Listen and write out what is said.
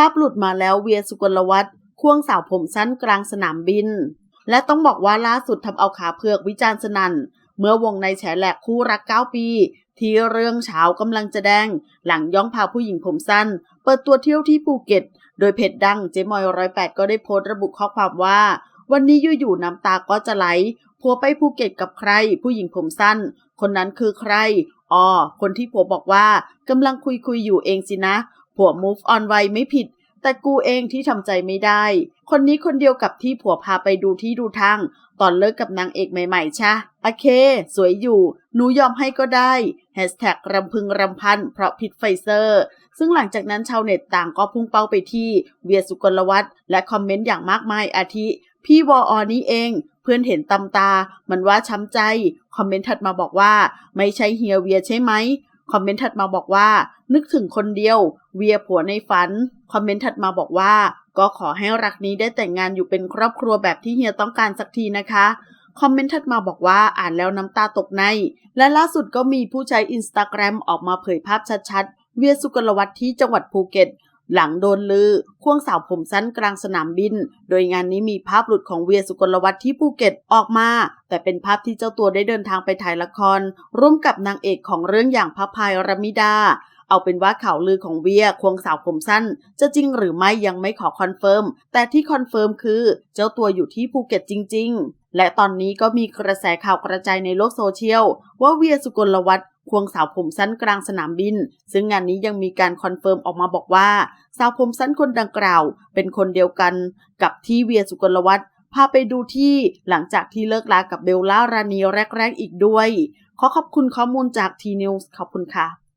ภาพหลุดมาแล้วเวียสุกลวัฒน์ควงสาวผมสั้นกลางสนามบิน และต้องบอกว่าล่าสุดทำเอาขาเผือกวิจารณ์สนั่น เมื่อวงในแฉแหลกคู่รัก 9 ปี ที่เรื่องเช้ากำลังจะแดง หลังย่องพาผู้หญิงผมสั้น เปิดตัวเที่ยวที่ภูเก็ต โดยเพจดังเจมอยร้อยแปดก็ได้โพสต์ระบุข้อความว่า วันนี้อยู่ๆน้ำตาก็จะไหลผัวไปภูเก็ตกับใคร ผู้หญิงผมสั้น คนนั้นคือใครอ๋อคนที่ผัวบอกว่ากำลังคุยคุยอยู่เองสินะ ผัว move on ไวไม่ผิด แต่กูเองที่ทำใจไม่ได้ คนนี้คนเดียวกับที่ผัวพาไปดูที่ดูทาง ตอนเลิกกับนางเอกใหม่ๆ ชะ โอเค สวยอยู่ หนูยอมให้ก็ได้แฮชแท็กรำพึงรำพัน เพราะพิษไฟเซอร์ ซึ่งหลังจากนั้นชาวเน็ตต่างก็พุ่งเป้าไปที่เวียสุกลวัฒน์และคอมเมนต์อย่างมากมายอาทิ พี่วออนี้เองเพื่อนเห็นตำตา มันว่าช้ำใจ คอมเมนต์ถัดมาบอกว่า ไม่ใช่เฮียเวียใช่ไหม คอมเมนต์ถัดมาบอกว่า นึกถึงคนเดียว เวียผัวในฝัน คอมเมนต์ถัดมาบอกว่า ก็ขอให้รักนี้ได้แต่งงานอยู่เป็นครอบครัวแบบที่เฮียต้องการสักทีนะคะคอมเมนต์ถัดมาบอกว่าอ่านแล้วน้ำตาตกใน และล่าสุดก็มีผู้ใช้อินสตาแกรมออกมาเผยภาพชัดๆ เวียสุกลวัตที่จังหวัดภูเก็ต หลังโดนลือ ควงสาวผมสั้นกลางสนามบิน โดยงานนี้มีภาพหลุดของเวียสุกลวัฒน์ที่ภูเก็ตออกมา แต่เป็นภาพที่เจ้าตัวได้เดินทางไปถ่ายละคร ร่วมกับนางเอกของเรื่องอย่างพระพายรมิดา เอาเป็นว่าข่าวลือของเวียควงสาวผมสั้น จะจริงหรือไม่ยังไม่ขอคอนเฟิร์ม แต่ที่คอนเฟิร์มคือ เจ้าตัวอยู่ที่ภูเก็ตจริง ๆ และตอนนี้ก็มีกระแสข่าวกระจายในโลกโซเชียลว่าเวียสุกลวัฒน์ ควงสาวผมสั้นกลางสนามบิน ซึ่งงานนี้ยังมีการคอนเฟิร์มออกมาบอกว่า สาวผมสั้นคนดังกล่าว เป็นคนเดียวกันกับที่เวียสุกลวัฒน์พาไปดูที่หลังจากที่เลิกลากับเบลล่ารานีแรกๆอีกด้วย ขอขอบคุณข้อมูลจากทีนิวส์ขอบคุณค่ะ